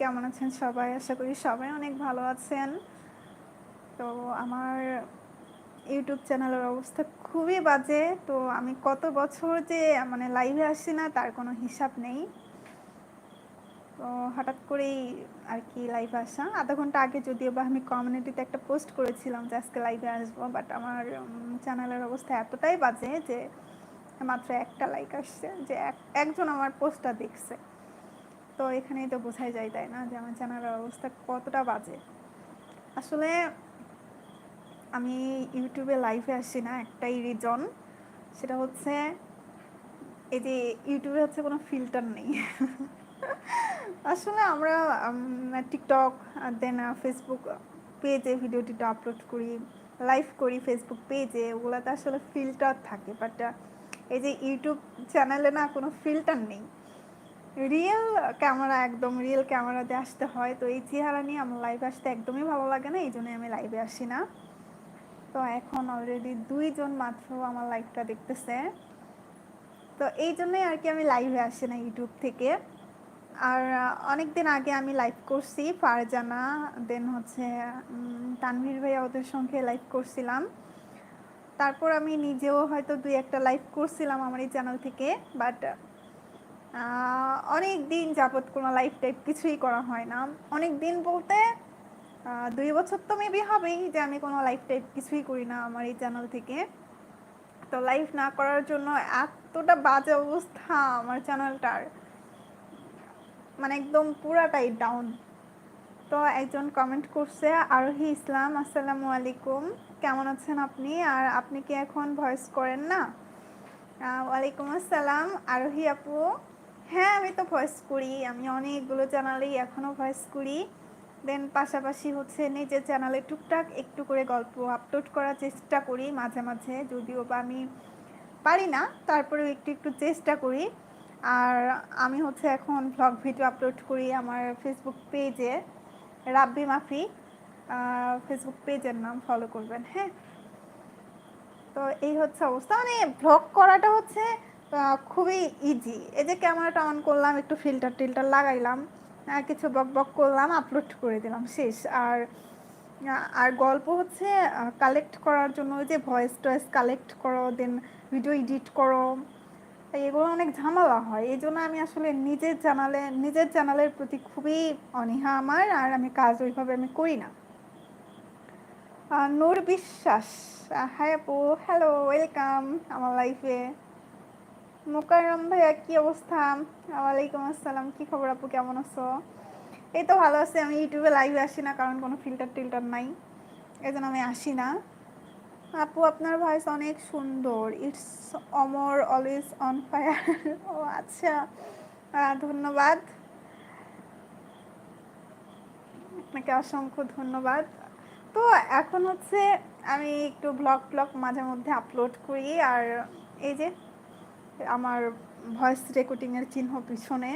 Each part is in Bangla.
কেমন আছেন সবাই? আশা করি সবাই অনেক ভালো আছেন। তো আমার ইউটিউব চ্যানেলের অবস্থা খুবই বাজে। তো আমি কত বছর যে মানে লাইভে আসি না, তার কোনো হিসাব নেই। তো হঠাৎ করেই আর কি লাইভে আসা। আধা ঘণ্টা আগে যদিও বা আমি কমিউনিটিতে একটা পোস্ট করেছিলাম যে আজকে লাইভে আসব বাট আমার চ্যানেলের অবস্থা এতটাই বাজে যে মাত্র একটা লাইক আসছে, যে একজন আমার পোস্টটা দেখছে। তো এখানেই তো বোঝাই যায়, তাই না? যে আমার চ্যানেলের অবস্থা কতটা বাজে। আসলে আমি ইউটিউবে লাইভে আসি না, একটাই রিজন সেটা হচ্ছে এই যে ইউটিউবে হচ্ছে কোনো ফিল্টার নেই। আসলে আমরা টিকটক দেন ফেসবুক পেজে ভিডিওটিটা আপলোড করি লাইভ করি ফেসবুক পেজে ওগুলোতে আসলে ফিল্টার থাকে বাট এই যে ইউটিউব চ্যানেলে না কোনো ফিল্টার নেই। রিয়েল ক্যামেরা একদম রিয়েল ক্যামেরাতে আসতে হয়। তো এই চেহারা নিয়ে আমার লাইভে আসতে একদমই ভালো লাগে না, এই জন্যই আমি লাইভে আসি না। তো এখন অলরেডি দুইজন মাত্র আমার লাইভটা দেখতেছে। তো এই জন্যই আর কি আমি লাইভে আসি না ইউটিউব থেকে। আর অনেক দিন আগে আমি লাইভ করছি, ফারজানা দেন হচ্ছে তানভীর ভাইয়া ওদের সঙ্গে লাইভ করছিলাম। তারপর আমি নিজেও হয়তো দুই একটা লাইভ করছিলাম আমার এই চ্যানেল থেকে বাট অনেক দিন যাবৎ কোনো লাইফ টাইপ কিছুই করা হয় না। অনেক দিন বলতে দুই বছর তো মেবি হবেই যে আমি কোনো লাইফ টাইপ কিছুই করি না আমার এই চ্যানেল থেকে। তো লাইভ না করার জন্য এতটা বাজে অবস্থা আমার চ্যানেলটার মানে একদম পুরাটাই ডাউন তো একজন কমেন্ট করছে, আরোহী ইসলাম, আসসালামু আলাইকুম। কেমন আছেন আপনি? আর আপনি কি এখন ভয়েস করেন না? ওয়ালাইকুম আসসালাম। আরোহী আপু হ্যাঁ আমি তো ভয়েস করি। আমি অনেকগুলো চ্যানেলেই এখনও ভয়েস করি। দেন পাশাপাশি হচ্ছে নিজের চ্যানেলে টুকটাক একটু করে গল্প আপলোড করার চেষ্টা করি মাঝে মাঝে। যদিও বা আমি পারি না, তারপরেও একটু একটু চেষ্টা করি। আর আমি হচ্ছে এখন ভ্লগ ভিডিও আপলোড করি আমার ফেসবুক পেজে রাব্বি মাফি। ফেসবুক পেজের নাম ফলো করবেন হ্যাঁ? তো এই হচ্ছে অবস্থা। মানে ভ্লগ করাটা হচ্ছে খুবই ইজি এই যে ক্যামেরাটা অন করলাম, একটু ফিল্টার টিল্টার লাগাইলাম কিছু বক বক করলাম আপলোড করে দিলাম, শেষ। আর আর গল্প হচ্ছে কালেক্ট করার জন্য যে ভয়েস টয়েস কালেক্ট করো দেন ভিডিও এডিট করো। এগুলো অনেক ঝামেলা হয়। এই জন্য আমি আসলে নিজের চ্যানেলে নিজের চ্যানেলের প্রতি খুবই অনীহা আমার, আর আমি কাজ ওইভাবে আমি করি না। নূর বিশ্বাস হাই আপু হ্যালো ওয়েলকাম আমার লাইফে মোকারম ভাইয়া, কি অবস্থা? ওয়ালাইকুম আসসালাম, কি খবর আপু, কেমন আছো? এই তো ভালো আছে, আমি ইউটিউবে লাইভে আসি না, কারণ কোনো ফিল্টার টিল্টার নাই এই জন্য আমি আসি না। আপু, আপনার ভয়েস অনেক সুন্দর it's Amar always on fire ও আচ্ছা ধন্যবাদ। আপনাকে অসংখ্য ধন্যবাদ। তো এখন হচ্ছে, আমি একটু ব্লগ ব্লগ মাঝে মধ্যে আপলোড করি, আর এই যে আমার ভয়েস রেকর্ডিংয়ের চিহ্ন পিছনে।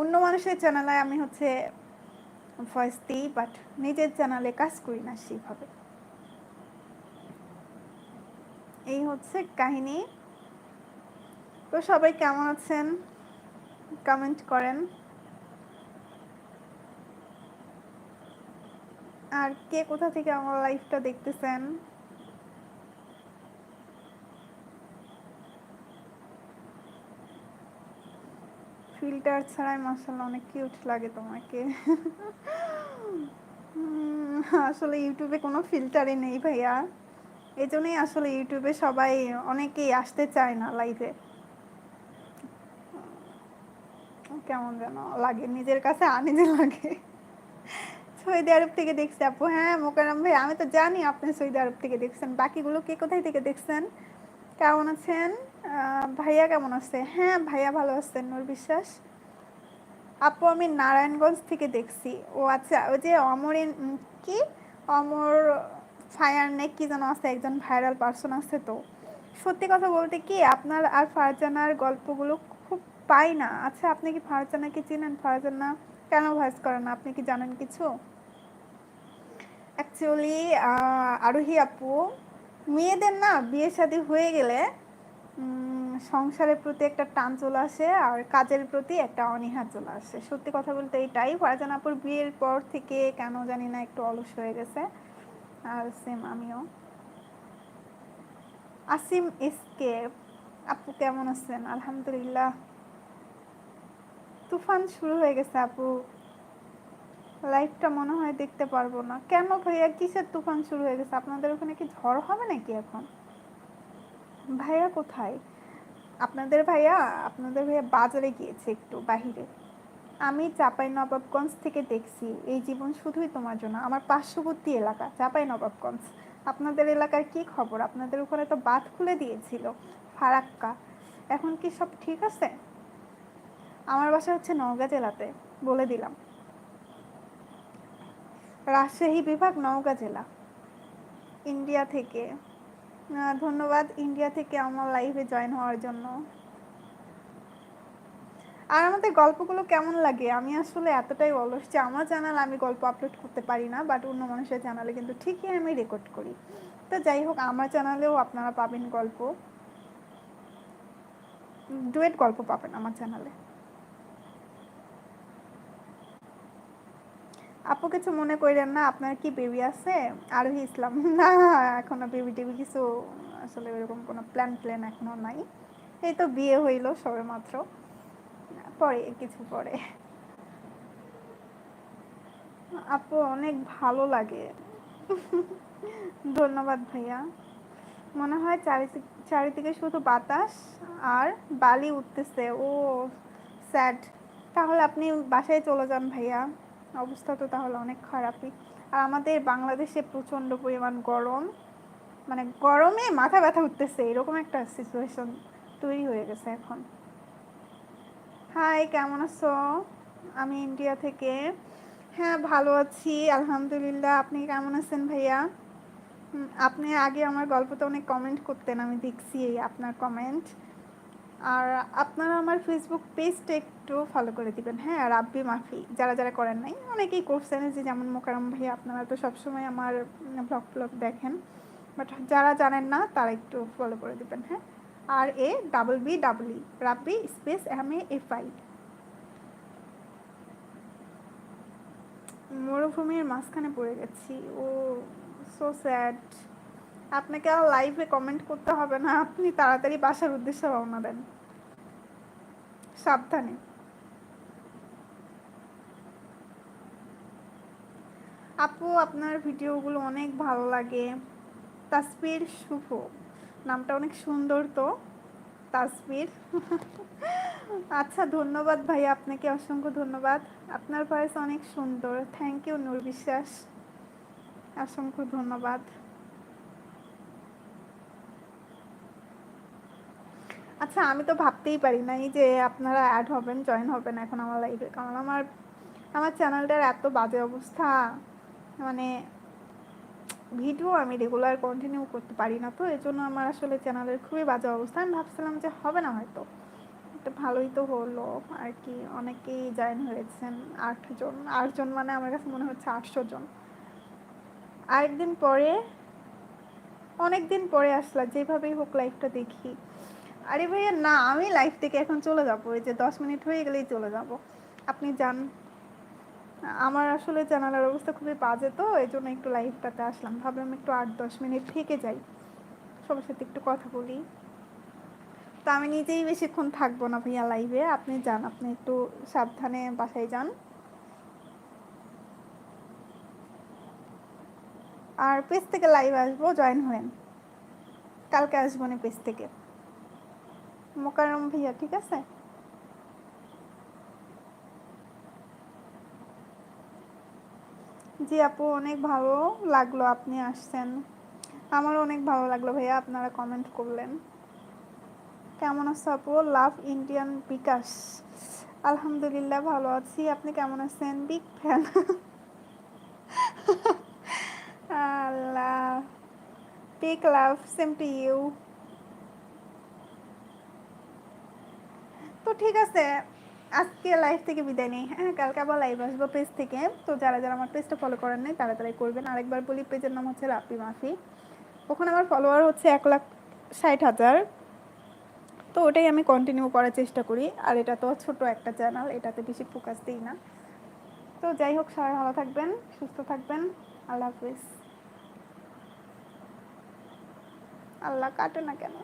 অন্য মানুষের চ্যানেলে আমি হচ্ছে ভয়েস দিই বাট নিজের চ্যানেলে কাজ করি না সেইভাবে এই হচ্ছে কাহিনী। তো সবাই কেমন আছেন? কমেন্ট করেন। আর কে কোথা থেকে আমার লাইফটা দেখতেছেন? ফিল্টার ছাড়াই মাসাল্লাহ অনেক কিউট লাগে তোমাকে। আসলে ইউটিউবে কোনো ফিল্টারই নেই ভাইয়া। এই জন্যই আসলে ইউটিউবে সবাই অনেকেই আসতে চায় না লাইভে কেমন যেন লাগে, নিজের কাছে আনিজে লাগে। সৌদি আরব থেকে দেখছি আপু। হ্যাঁ মোকারাম ভাই আমি তো জানি আপনি সৌদি আরব থেকে দেখছেন। বাকিগুলো কে কোথায় থেকে দেখছেন? কেমন আছেন? ভাইয়া কেমন আছে? হ্যাঁ ভাইয়া ভালো আছেন নূর বিশ্বাস। আপু, আমি নারায়ণগঞ্জ থেকে দেখছি। ও আচ্ছা ওই যে অমরিন কি? অমর ফায়ার নেক কি যেন আছে, একজন ভাইরাল পার্সন আছে তো। সত্যি কথা বলতে কি, আপনার আর ফারজানার গল্পগুলো খুব পাই না। আচ্ছা আপনি কি ফারজানাকে চিনেন? ফারজানা কেন ভয়েস করেন আপনি কি জানেন কিছু? অ্যাকচুয়ালি আরোহী আপু, মেয়েদের না বিয়ে শাদী হয়ে গেলে সংসারের প্রতি একটা টান চলে আসে আর কাজের প্রতি একটা অনীহা চলে আসে। সত্যি কথা বলতে এটাই। ফারজান আপুর বিয়ের পর থেকে কেন জানি না একটু অলস হয়ে গেছে। আর সেম আমিও। আসিম এসকে, আপু কেমন আছেন? আলহামদুলিল্লাহ। তুফান শুরু হয়ে গেছে আপু। লাইফটা মনে হয় দেখতে পারব না। কেন ভাইয়া কিসের তুফান শুরু হয়ে গেছে? আপনাদের ওখানে কি ঝড় হবে নাকি এখন? ভাইয়া কোথায়? আপনাদের ভাইয়া আপনাদের ভাইয়া বাজারে গিয়েছে একটু বাহিরে। আমি চাপাই নবাবগঞ্জ থেকে দেখছি। এই জীবন শুধুই তোমার জন্য। আমার পার্শ্ববর্তী এলাকা চাপাই নবাবগঞ্জ আপনাদের এলাকার কি খবর? আপনাদের ওখানে তো বাঁধ খুলে দিয়েছিল, ফারাক্কা। এখন কি সব ঠিক আছে? আমার বাসা হচ্ছে নওগাঁ জেলাতে, বলে দিলাম। রাজশাহী বিভাগ, নওগাঁ জেলা। ইন্ডিয়া থেকে। ধন্যবাদ ইন্ডিয়া থেকে আমার লাইভে জয়েন হওয়ার জন্য। আর আমাদের গল্পগুলো কেমন লাগে? আমি আসলে এতটাই অলস যে আমার চ্যানেল আমি গল্প আপলোড করতে পারি না বাট অন্য মানুষের চ্যানেলে কিন্তু ঠিকই আমি রেকর্ড করি। তো যাই হোক, আমার চ্যানেলেও আপনারা পাবেন গল্প। ডুয়েট গল্প পাবেন আমার চ্যানেলে আপু কিছু মনে করেন না, আপনার কি বেবি আছে? আরোহী ইসলাম, না, এখনও বেবি টেবি কিছু আসলে এরকম কোনো প্ল্যান প্ল্যান এখনও নাই। এই তো বিয়ে হইল সবে মাত্র, পরে, কিছু পরে। আপু, অনেক ভালো লাগে। ধন্যবাদ ভাইয়া। মনে হয় চারিদিক- চারিদিকে শুধু বাতাস আর বালি উঠতেছে। ও স্যাড তাহলে আপনি বাসায় চলে যান ভাইয়া। অবস্থা তো তাহলে অনেক খারাপই। আর আমাদের বাংলাদেশে প্রচণ্ড পরিমাণ গরম। মানে গরমে মাথা ব্যথা উঠতেছে, এরকম একটা সিচুয়েশন তৈরি হয়ে গেছে এখন। হাই কেমন আছো? আমি ইন্ডিয়া থেকে। হ্যাঁ ভালো আছি, আলহামদুলিল্লাহ। আপনি কেমন আছেন ভাইয়া? আপনি আগে আমার গল্পতে অনেক কমেন্ট করতেন, আমি দেখছি আপনার কমেন্ট আর আপনারা আমার ফেসবুক পেজটা একটু ফলো করে দিবেন। হ্যাঁ রাব্বি মাফি, যারা যারা করেন নাই, অনেকেই করছেন যে, যেমন মোকারম ভাইয়া, আপনারা তো সবসময় আমার ব্লগ ব্লগ দেখেন। বাট যারা জানেন না, তারা একটু ফলো করে দিবেন হ্যাঁ? আর A double B double E Rabbi space M A F I মরুভূমির মাঝখানে পড়ে গেছি। ও সো স্যাড আপনাকে আর লাইভে কমেন্ট করতে হবে না। আপনি তাড়াতাড়ি বাসার উদ্দেশ্যে রওনা দেন। সাবধানে। আপু, আপনার ভিডিওগুলো অনেক ভালো লাগে। তাসবির শুভ। নামটা অনেক সুন্দর তো। তাসবির। আচ্ছা ধন্যবাদ ভাই, আপনাকে অসংখ্য ধন্যবাদ। আপনার ভয়েস অনেক সুন্দর। থ্যাংক ইউ নূর বিশ্বাস। অসংখ্য ধন্যবাদ। আচ্ছা আমি তো ভাবতেই পারি নাই যে আপনারা অ্যাড হবেন জয়েন হবেন এখন আমার লাইফে কারণ আমার আমার চ্যানেলটার এত বাজে অবস্থা। মানে ভিডিও আমি রেগুলার কন্টিনিউ করতে পারি না তো এই জন্য আমার আসলে চ্যানেলের খুবই বাজে অবস্থা। আমি ভাবছিলাম যে হবে না হয়তো। এটা ভালোই তো হলো। আর কি, অনেকেই জয়েন হয়েছেন আটজন। আটজন মানে আমার কাছে মনে হচ্ছে আটশো জন। আরেকদিন পরে অনেক দিন পরে আসলা যেভাবেই হোক লাইফটা দেখি। আরে ভাইয়া, না, আমি লাইফ থেকে এখন চলে যাব। এই যে দশ মিনিট হয়ে গেলেই চলে যাব। আপনি যান। আমার আসলে চ্যানেলের অবস্থা খুবই বাজে তো এই জন্য একটু লাইভটাতে আসলাম। ভাবলাম একটু আট, দশ মিনিট থেকে যাই। সবার সাথে একটু কথা বলি। তো আমি নিজেই বেশিক্ষণ থাকব না ভাইয়া লাইভে আপনি যান, আপনি একটু সাবধানে বাসায় যান। আর পেজ থেকে লাইভ আসব জয়েন হয়েন কালকে আসব না পেজ থেকে। মোকারম ভাইয়া, ঠিক আছে? জি আপু, অনেক ভালো লাগল আপনি আসছেন। আমার অনেক ভালো লাগল ভাইয়া, আপনারা কমেন্ট করলেন। কেমন আছো আপু? Love Indian Bikash. আলহামদুলিল্লাহ ভালো আছি। আপনি কেমন আছেন? Big fan Allah. Big love same to you ঠিক আছে, আজকে লাইভ থেকে বিদায় নেই। হ্যাঁ কালকে আবার লাইভ আসব পেজ থেকে। তো যারা যারা আমার পেজটা ফলো করেন নাই, তারা তারাই করবেন। আরেকবার বলি পেজের নাম হচ্ছে রাপি মাফি ওখানে আমার ফলোয়ার হচ্ছে এক লাখ ষাট হাজার। তো ওটাই আমি কন্টিনিউ করার চেষ্টা করি। আর এটা তো ছোট একটা চ্যানেল এটাতে বেশি ফোকাস দিই না। তো যাই হোক, সবাই ভালো থাকবেন, সুস্থ থাকবেন। আল্লাহ হাফিজ। আল্লাহ কাটে না কেন।